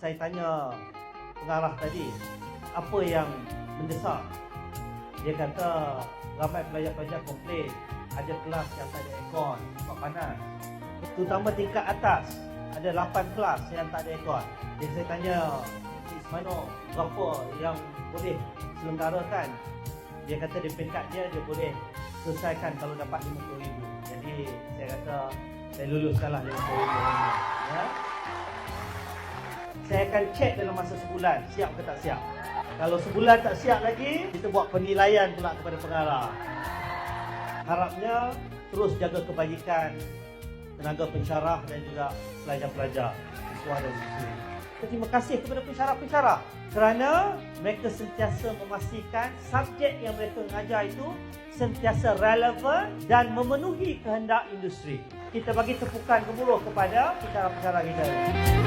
saya tanya pengarah tadi, apa yang mendesak? Dia kata ramai pelajar-pelajar komplain ada kelas yang tak ada aircon sebab panas. Terutama tingkat atas, ada 8 kelas yang tak ada aircon. Jadi saya tanya, Cik Ismano, berapa yang boleh selenggarakan? Dia kata di peringkat dia, dia boleh selesaikan kalau dapat RM50,000. Jadi saya kata, saya luluskanlah RM50,000. Ya? Saya akan cek dalam masa sebulan, siap ke tak siap. Kalau sebulan tak siap lagi, kita buat penilaian pula kepada pengarah. Harapnya terus jaga kebajikan tenaga pensyarah dan juga pelajar-pelajar siswa dan siswi. Terima kasih kepada pensyarah-pensyarah kerana mereka sentiasa memastikan subjek yang mereka mengajar itu sentiasa relevan dan memenuhi kehendak industri. Kita bagi tepukan gemuruh kepada pensyarah-pensyarah kita.